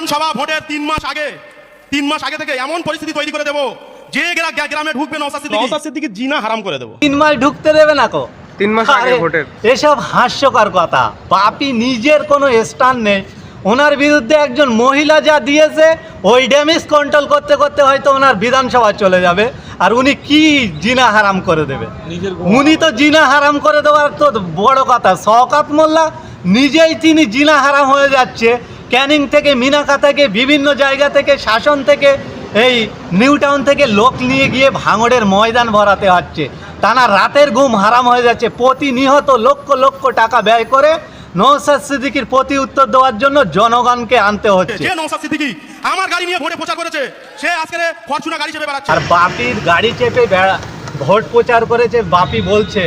বিধানসভা ভোটের তিন মাস আগে তিন মাস আগে থেকে এমন পরিস্থিতি তৈরি করে দেবো যে গ্রা- গ্রা- গ্রামে ঢুকবে সিদ্দিকী। সিদ্দিকী জিনা হারাম করে দেবো। তিন মাস ঢুকতে দেবে না কো? তিন মাস আগে ভোটের। এসব হাস্যকর কথা। বাপি নিজের কোনো স্টান নেই। ওনার বিরুদ্ধে একজন মহিলা যা দিয়েছে ওই ড্যামেজ কন্ট্রোল করতে করতে হয়তো ওনার বিধানসভা চলে যাবে। আর উনি কি জিনা হারাম করে দেবে? উনি তো জিনা হারাম করে দেওয়ার তো বড় কথা। শওকাত মোল্লা নিজেই তিনি জিনা হারাম হয়ে যাচ্ছে। ক্যানিং থেকে মিনাকা থেকে বিভিন্ন জায়গা থেকে শাসন থেকে এই নিউ টাউন থেকে লোক নিয়ে গিয়ে ভাঙড়ের ময়দান ভরাতে হচ্ছে। টানা রাতের ঘুম হারাম হয়ে যাচ্ছে। প্রতিনিহত লক্ষ লক্ষ টাকা ব্যয় করে নৌসাদ সিদ্দিকির প্রতি উত্তর দেওয়ার জন্য জনগণকে আনতে হচ্ছে। যে নৌসাদ সিদ্দিকী আমার গাড়ি নিয়ে ভোটে প্রচার করেছে সে আজকে ফরচুনা গাড়ি চেপে বেড়াচ্ছে। আর বাপির গাড়ি চেপে বেড়া ভোট প্রচার করেছে বাপি বলছে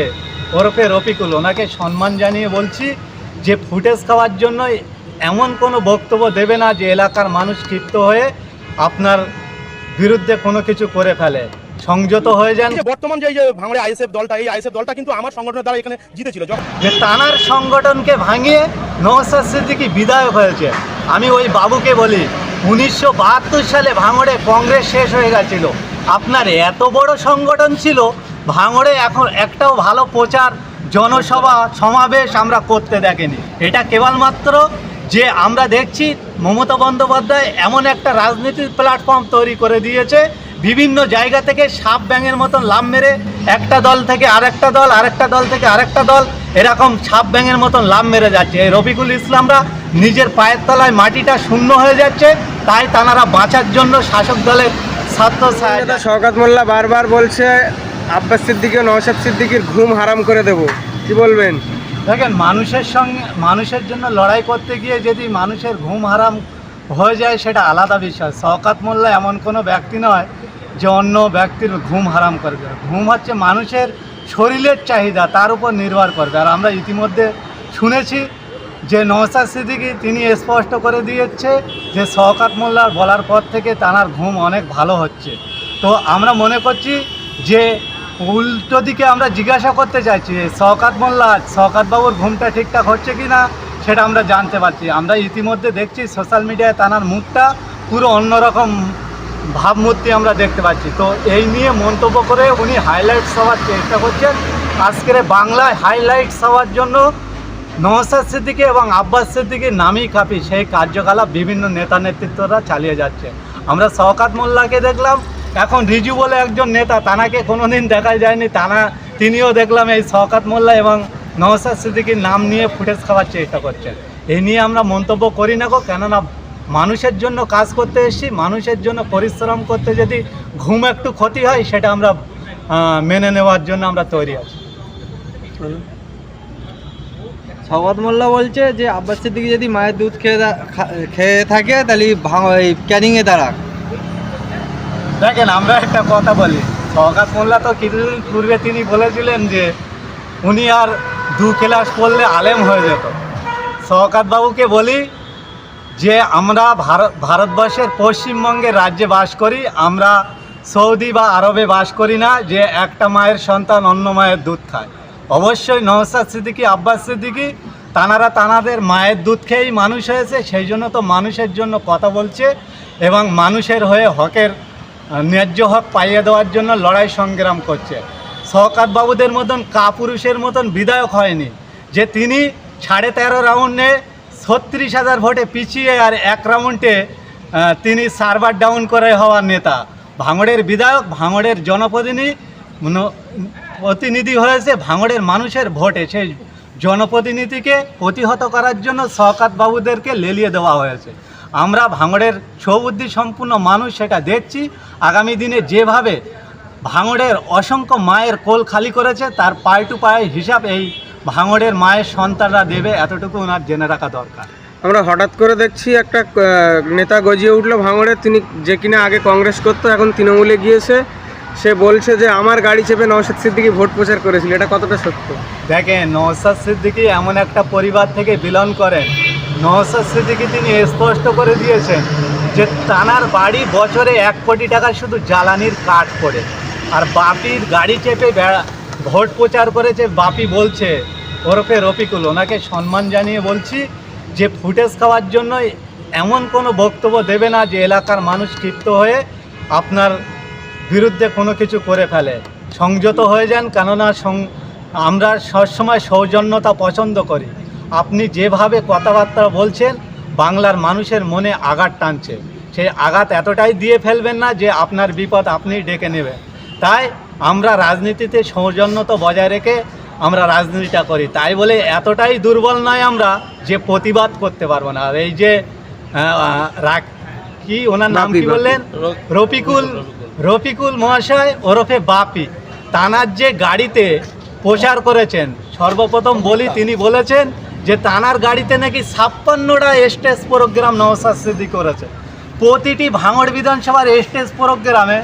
ওরফে রফিকুল। ওনাকে সম্মান জানিয়ে বলছি যে ফুটেজ খাওয়ার জন্য এমন কোনো বক্তব্য দেবে না যে এলাকার মানুষ ক্ষিপ্ত হয়ে আপনার বিরুদ্ধে কোনো কিছু করে ফেলে। সংযত হয়ে যান। যে বর্তমান যে ভাঙড়ে আইএসএফ দলটা এই আইএসএফ দলটা কিন্তু আমার সংগঠনের দ্বারা এখানে জিতেছিল। যে তানার সংগঠনকে ভাঙিয়ে নওসাদ সিদ্দিকি বিধায়ক হয়েছে। আমি ওই বাবুকে বলি উনিশশো বাহাত্তর সালে ভাঙড়ে কংগ্রেস শেষ হয়ে গেছিল। আপনার এত বড় সংগঠন ছিল ভাঙড়ে এখন একটাও ভালো প্রচার জনসভা সমাবেশ আমরা করতে দেখেনি। এটা কেবলমাত্র যে আমরা দেখছি মমতা বন্দ্যোপাধ্যায় এমন একটা রাজনীতির প্ল্যাটফর্ম তৈরি করে দিয়েছে, বিভিন্ন জায়গা থেকে সাপ ব্যাঙের মতন লাভ মেরে একটা দল থেকে আরেকটা দল আরেকটা দল থেকে আরেকটা দল এরকম সাপ ব্যাঙের মতন লাভ মেরে যাচ্ছে। এই রফিকুল ইসলামরা নিজের পায়ের তলায় মাটিটা শূন্য হয়ে যাচ্ছে, তাই তানারা বাঁচার জন্য শাসক দলের ছাত্র শওকাত মোল্লা বারবার বলছে, আব্বাস সিদ্দিকি ও নওশাদ সিদ্দিকির ঘুম হারাম করে দেব। কি বলবেন? দেখেন, মানুষের সঙ্গে মানুষের জন্য লড়াই করতে গিয়ে যদি মানুষের ঘুম হারাম হয়ে যায়, সেটা আলাদা বিষয়। শওকাত মোল্লা এমন কোনো ব্যক্তি নয় যে অন্য ব্যক্তির ঘুম হারাম করবে। ঘুম হচ্ছে মানুষের শরীরের চাহিদা, তার উপর নির্ভর করবে। আর আমরা ইতিমধ্যে শুনেছি যে নওসাদ সিদ্দিকি তিনি স্পষ্ট করে দিয়েছে যে শওকাত মোল্লার বলার পর থেকে তানার ঘুম অনেক ভালো হচ্ছে। তো আমরা মনে করছি যে উল্টো দিকে আমরা জিজ্ঞাসা করতে চাইছি শওকাত মোল্লা, শওকাত বাবুর ঘুমটা ঠিকঠাক হচ্ছে কি না? সেটা আমরা জানতে পারছি। আমরা ইতিমধ্যে দেখছি সোশ্যাল মিডিয়ায় তানার মুখটা পুরো অন্যরকম ভাবমূর্তি আমরা দেখতে পাচ্ছি। তো এই নিয়ে মন্তব্য করে উনি হাইলাইটস হওয়ার চেষ্টা করছেন। আজকের বাংলায় হাইলাইটস হওয়ার জন্য নওসাদ সিদ্দিকি এবং আব্বাস সিদ্দিকির নামই কাপি সেই কার্যকলাপ বিভিন্ন নেতা নেতৃত্বরা চালিয়ে যাচ্ছে। আমরা শওকাত মোল্লাকে দেখলাম এখন রিজু বলে একজন নেতা, তানাকে কোনোদিন দেখা যায়নি। তানা, তিনিও দেখলাম এই শওকাত মোল্লা এবং নওসাদ সিদ্দিকির নাম নিয়ে ফুটেজ খাওয়ার চেষ্টা করছেন। এই নিয়ে আমরা মন্তব্য করি না গো, কেননা মানুষের জন্য কাজ করতে এসেছি, মানুষের জন্য পরিশ্রম করতে যদি ঘুম একটু ক্ষতি হয়, সেটা আমরা মেনে নেওয়ার জন্য আমরা তৈরি আছি। সগত মোল্লা বলছে যে, আব্বাস সিদ্দিকি যদি মায়ের দুধ খেয়ে খেয়ে থাকে, তাহলে ক্যানিংয়ে দাঁড়াক। দেখেন, আমরা একটা কথা বলি। সহকাত মোল্লা তো কিছুদিন পূর্বে তিনি বলেছিলেন যে, উনি আর দু ক্লাস পড়লে আলেম হয়ে যেত। শওকাত বাবুকে বলি যে, আমরা ভারত ভারতবর্ষের পশ্চিমবঙ্গের রাজ্যে বাস করি, আমরা সৌদি বা আরবে বাস করি না, যে একটা মায়ের সন্তান অন্য মায়ের দুধ খায়। অবশ্যই নওসাদ সিদ্দিকি, আব্বাস সিদ্দিকি, তানারা তানাদের মায়ের দুধ খেয়েই মানুষ হয়েছে, সেই জন্য তো মানুষের জন্য কথা বলছে এবং মানুষের হয়ে হকের ন্যায্য হক পাইয়ে দেওয়ার জন্য লড়াই সংগ্রাম করছে। শওকাত বাবুদের মতন কাপুরুষের মতন বিধায়ক হয়নি, যে তিনি সাড়ে তেরো রাউন্ডে ছত্রিশ হাজার ভোটে পিছিয়ে আর এক রাউন্ডে তিনি সার্ভার ডাউন করে হওয়ার নেতা। ভাঙড়ের বিধায়ক, ভাঙড়ের জনপ্রতিনিধি প্রতিনিধি হয়েছে ভাঙড়ের মানুষের ভোটে। সেই জনপ্রতিনিধিকে প্রতিহত করার জন্য শওকাত বাবুদেরকে লেলিয়ে দেওয়া হয়েছে। আমরা ভাঙড়ের সৌবুদ্ধি সম্পূর্ণ মানুষ সেটা দেখছি। আগামী দিনে যেভাবে ভাঙড়ের অসংখ্য মায়ের কোল খালি করেছে তার পায়ে টু পায়ে হিসাব এই ভাঙড়ের মায়ের সন্তানরা দেবে এতটুকু ওনার জেনে রাখা দরকার। আমরা হঠাৎ করে দেখছি একটা নেতা গজিয়ে উঠল ভাঙড়ে তিনি যে কিনা আগে কংগ্রেস করতো এখন তৃণমূলে গিয়েছে। সে বলছে যে আমার গাড়ি চেপে নওশাদ সিদ্দিকি ভোট প্রচার করেছিল। এটা কতটা সত্য? দেখেন নওসাদ সিদ্দিকি এমন একটা পরিবার থেকে বিলন করেন নওসাদ সিদ্দিকি তিনি স্পষ্ট করে দিয়েছেন যে তানার বাড়ি বছরে এক কোটি টাকা শুধু জ্বালানির কাঠ পড়ে। আর বাপির গাড়ি চেপে বেড়া ভোট প্রচার করেছে বাপি বলছে, ওরফে রফিকুল, ওনাকে সম্মান জানিয়ে বলছি যে ফুটেজ খাওয়ার জন্য এমন কোনো বক্তব্য দেবে না যে এলাকার মানুষ ক্ষিপ্ত হয়ে আপনার বিরুদ্ধে কোনো কিছু করে ফেলে। সংযত হয়ে যান, কেননা আমরা সবসময় সৌজন্যতা পছন্দ করি। আপনি যেভাবে কথাবার্তা বলছেন বাংলার মানুষের মনে আঘাত টানছে। সেই আঘাত এতটাই দিয়ে ফেলবেন না যে আপনার বিপদ আপনি ডেকে নেবেন। তাই আমরা রাজনীতিতে সৌজন্যতা বজায় রেখে আমরা রাজনীতিটা করি। তাই বলে এতটাই দুর্বল নয় আমরা যে প্রতিবাদ করতে পারব না। আর এই যে কি ওনার নাম কি বললেন? রফিকুল রফিকুল মহাশয় ওরফে বাপি। তানার যে গাড়িতে প্রচার করেছেন সর্বপ্রথম বলি তিনি বলেছেন যে তানার গাড়িতে নাকি ছাপ্পান্নটা স্টেজ প্রোগ্রাম নওসাদ সিদ্দিক করেছে। প্রতিটি ভাঙড় বিধানসভার স্টেজ প্রোগ্রামে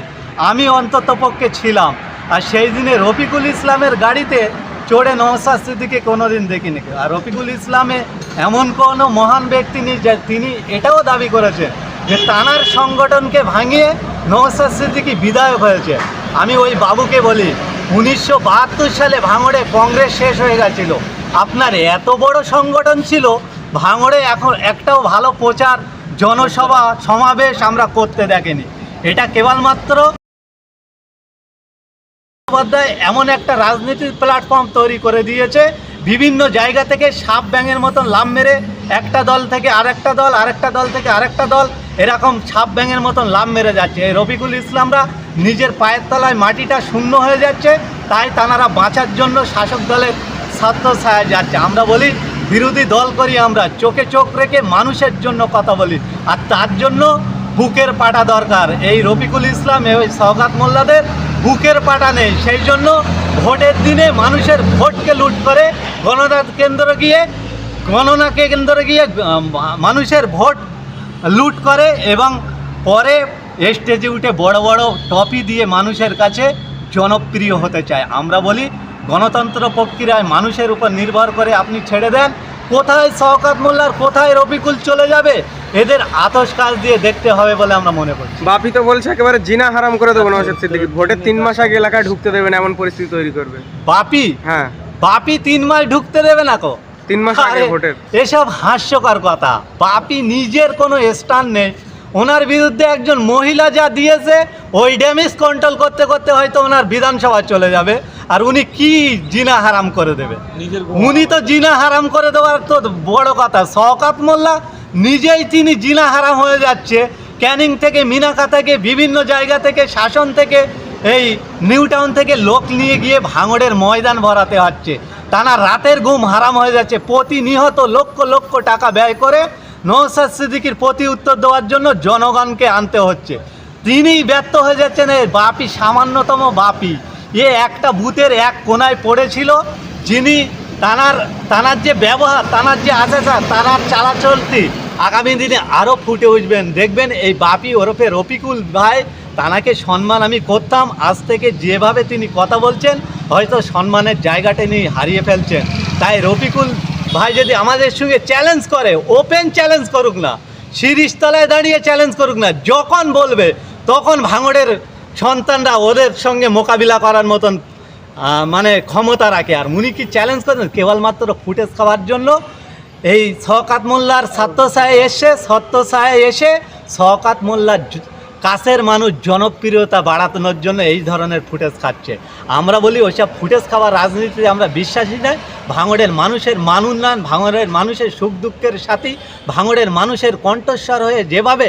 আমি অন্তত পক্ষে ছিলাম। আর সেই দিনে রফিকুল ইসলামের গাড়িতে চড়ে নওসাদ সিদ্দিকে কোনোদিন দেখিনি। আর রফিকুল ইসলামে এমন কোনো মহান ব্যক্তি নেই যে তিনি এটাও দাবি করেছেন যে তানার সংগঠনকে ভাঙিয়ে নওসাদ সিদ্দিকি বিধায়ক হয়েছে। আমি ওই বাবুকে বলি, উনিশশো বাহাত্তর সালে ভাঙড়ে কংগ্রেস শেষ হয়ে গেছিল। আপনার এত বড় সংগঠন ছিল, ভাঙড়ে এখন একটাও ভালো প্রচার জনসভা সমাবেশ আমরা করতে দেখেনি। এটা কেবলমাত্র এমন একটা রাজনীতির প্ল্যাটফর্ম তৈরি করে দিয়েছে, বিভিন্ন জায়গা থেকে সাপ ব্যাঙের মতন লাভ মেরে একটা দল থেকে আরেকটা দল আরেকটা দল থেকে আরেকটা দল, এরকম সাপ ব্যাঙের মতন লাভ মেরে যাচ্ছে। এই রফিকুল ইসলামরা নিজের পায়ের তলায় মাটিটা শূন্য হয়ে যাচ্ছে, তাই তানারা বাঁচার জন্য শাসক দলের ছাত্র ছায়া যাচ্ছে। আমরা বলি, বিরোধী দল করি আমরা। চোখে চোখ রেখে মানুষের জন্য কথা বলি। আর তার জন্য বুকের পাটা দরকার। এই রফিকুল ইসলাম, এই সওগাত মোল্লাদের বুকের পাটা নেই। সেই জন্য ভোটের দিনে মানুষের ভোটকে লুট করে গণনা কেন্দ্র গিয়ে গণনা কেন্দ্রে গিয়ে মানুষের ভোট লুট করে এবং পরে স্টেজে উঠে বড় বড় টপি দিয়ে মানুষের কাছে জনপ্রিয় হতে চায়। আমরা বলি গণতন্ত্র প্রক্রিয়ায় মানুষের উপর নির্ভর করে আপনি ছেড়ে দেন। কোথায় শওকাত মোল্লার কোথায় রফিকুল চলে যাবে এদের আতস কাজ দিয়ে দেখতে হবে বলে আমরা মনে করছি। বাপি তো বলছে একেবারে জিনা হারাম করে দেবো নওশাদ সিদ্দিকি। ভোটের তিন মাস আগে এলাকায় ঢুকতে দেবে না এমন পরিস্থিতি তৈরি করবে। বাপি? হ্যাঁ। বাপি তিন মাস ঢুকতে দেবে না কো? তিন মাস আগে ভোটের। এসব হাস্যকর কথা। বাপি নিজের কোনো স্টান নেই। ওনার বিরুদ্ধে একজন মহিলা যা দিয়েছে ওই ড্যামেজ কন্ট্রোল করতে করতে হয়তো ওনার বিধানসভা চলে যাবে। আর উনি কি জিনা হারাম করে দেবে? উনি তো জিনা হারাম করে দেওয়ার তো বড় কথা। শওকাত মোল্লা নিজেই তিনি জিনা হারাম হয়ে যাচ্ছে। ক্যানিং থেকে মিনাকা থেকে বিভিন্ন জায়গা থেকে শাসন থেকে এই নিউ টাউন থেকে লোক নিয়ে গিয়ে ভাঙড়ের ময়দান ভরাতে হচ্ছে। টানা রাতের ঘুম হারাম হয়ে যাচ্ছে। প্রতিনিহত লক্ষ লক্ষ টাকা ব্যয় করে নৌসাদ সিদ্দিকির প্রতি উত্তর দেওয়ার জন্য জনগণকে আনতে হচ্ছে। তিনিই ব্যর্থ হয়ে যাচ্ছেন এই বাপি, সামান্যতম বাপি। এ একটা বুথের এক কোনায় পড়েছিল, যিনি তানার তানার যে ব্যবহার, তানার যে আচার তানার চালাচলতি আগামী দিনে আরও ফুটে উঠবেন। দেখবেন এই বাপি ওরফে রফিকুল ভাই, তানাকে সম্মান আমি করতাম, আজ থেকে যেভাবে তিনি কথা বলছেন, হয়তো সম্মানের জায়গাটা নিয়ে হারিয়ে ফেলছেন। তাই রফিকুল ভাই যদি আমাদের সঙ্গে চ্যালেঞ্জ করে ওপেন চ্যালেঞ্জ করুক না শিরিষতলায় দাঁড়িয়ে চ্যালেঞ্জ করুক না, যখন বলবে, তখন ভাঙড়ের সন্তানরা ওদের সঙ্গে মোকাবিলা করার মতন মানে ক্ষমতা রাখে। আর উনি কি চ্যালেঞ্জ করেন কেবলমাত্র ফুটেজ খাওয়ার জন্য। এই শওকাত মোল্লার সত্যসায় এসে সত্যসায় এসে শওকাত মোল্লার কাছের মানুষ জনপ্রিয়তা বাড়ানোর জন্য এই ধরনের ফুটেজ খাচ্ছে। আমরা বলি ওইসব ফুটেজ খাওয়ার রাজনীতিতে আমরা বিশ্বাসী নয়। ভাঙড়ের মানুষের মান উন্নয়ন, ভাঙড়ের মানুষের সুখ দুঃখের সাথী, ভাঙড়ের মানুষের কণ্ঠস্বর হয়ে যেভাবে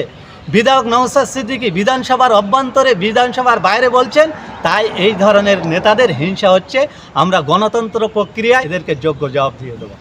বিধায়ক নওসাদ সিদ্দিকী বিধানসভার অভ্যন্তরে বিধানসভার বাইরে বলছেন, তাই এই ধরনের নেতাদের হিংসা হচ্ছে। আমরা গণতন্ত্র প্রক্রিয়ায় এদেরকে যোগ্য জবাব দিয়ে দেবো।